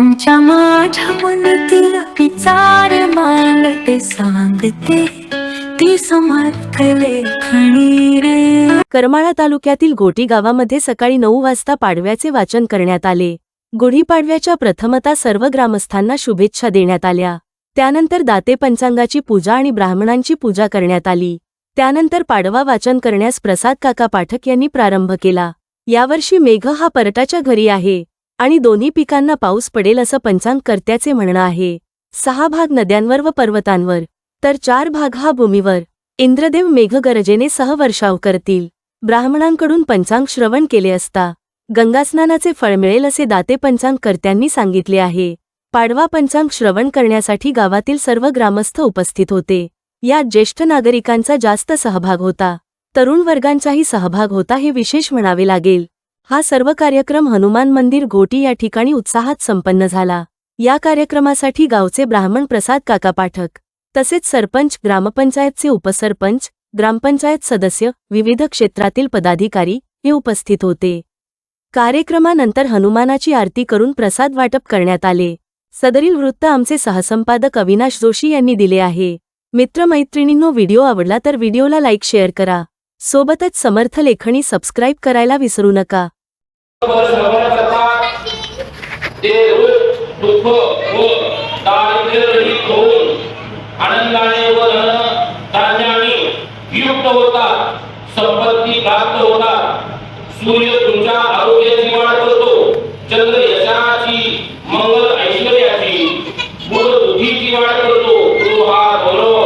तुमच्या माझ्या मनातील विचार मांडते सांगते ती समर्थ लेखणी रे. करमाळा तालुक्यातील घोटी गावामध्ये सकाळी नऊ वाजता पाडव्याचे वाचन करण्यात आले. गुढीपाडव्याच्या प्रथमता सर्व ग्रामस्थांना शुभेच्छा देण्यात आल्या. त्यानंतर दाते पंचांगाची पूजा आणि ब्राह्मणांची पूजा करण्यात आली. त्यानंतर पाडवा वाचन करण्यास प्रसाद काका पाठक यांनी प्रारंभ केला. यावर्षी मेघ हा परटाच्या घरी आहे. आणि दोन्ही पिकांना पाऊस पडेल असं पंचांगकर्त्याचे म्हणणं आहे. सहा भाग नद्यांवर व पर्वतांवर तर चार भाग हा भूमीवर. इंद्रदेव मेघगरजेने सहवर्षाव करतील. ब्राह्मणांकडून पंचांग श्रवण केले असता गंगास्नानाचे फळ मिळेल असे दाते पंचांगकर्त्यांनी सांगितले आहे. पाडवा पंचांग श्रवण करण्यासाठी गावातील सर्व ग्रामस्थ उपस्थित होते. यात ज्येष्ठ नागरिकांचा जास्त सहभाग होता. तरुण वर्गांचाही सहभाग होता हे विशेष म्हणावे लागेल. हा सर्व कार्यक्रम हनुमान मंदिर घोटी या ठिकाणी उत्साहात संपन्न झाला. या कार्यक्रमासाठी गावचे ब्राह्मण प्रसाद काका पाठक तसेच सरपंच ग्रामपंचायतचे उपसरपंच ग्रामपंचायत सदस्य विविध क्षेत्रातील पदाधिकारी हे उपस्थित होते. कार्यक्रमानंतर हनुमानाची आरती करून प्रसाद वाटप करण्यात आले. सदरील वृत्त आमचे सहसंपादक अविनाश जोशी यांनी दिले आहे. मित्रमैत्रिणींनो व्हिडिओ आवडला तर व्हिडिओला लाईक शेअर करा. सोबतच समर्थ लेखणी सबस्क्राईब करायला विसरू नका. ते रोग दुःख व दारिद्र्य होऊन आनंदाने व धान्याने युक्त होतात. संपत्ती प्राप्त होतात. सूर्य तुमच्या आरोग्याची वाढ करतो. चंद्र यशाची मंगल ऐश्वर्याची बुध बुद्धीची वाढ करतो गुरु हा गौरव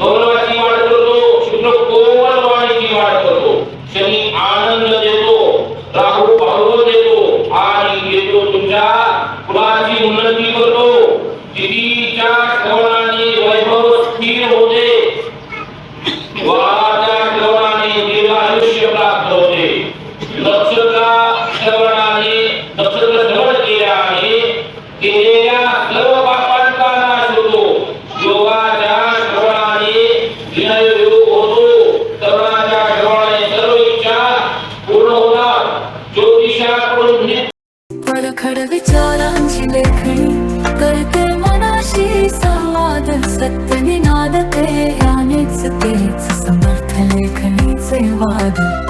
गौरवाची वाढ करतो शुक्र कोमल वाणीची वाढ करतो शनी आनंद देतो राहू भाव देतो आणि येतो तुमच्या कुलाची उन्नती करतो दिदीच्या श्रवणाने वैभव स्थिर होते वाच्या श्रवणाने दीर्घ प्राप्त होते नक्षत्र श्रवणाने नक्षत्र श्रवण केल्याने केलेल्या सर्व पापांचा नाश होतो योगाच्या श्रवणाने विनय योग होतो श्रवणाच्या श्रवणाने सर्व इच्छा पूर्ण होतात। ज्योतिषाकडून नित्य खडखड विचारांची लेखणी करते मनाशी संवाद। सत्य निनाद ते यानेच तेच வாது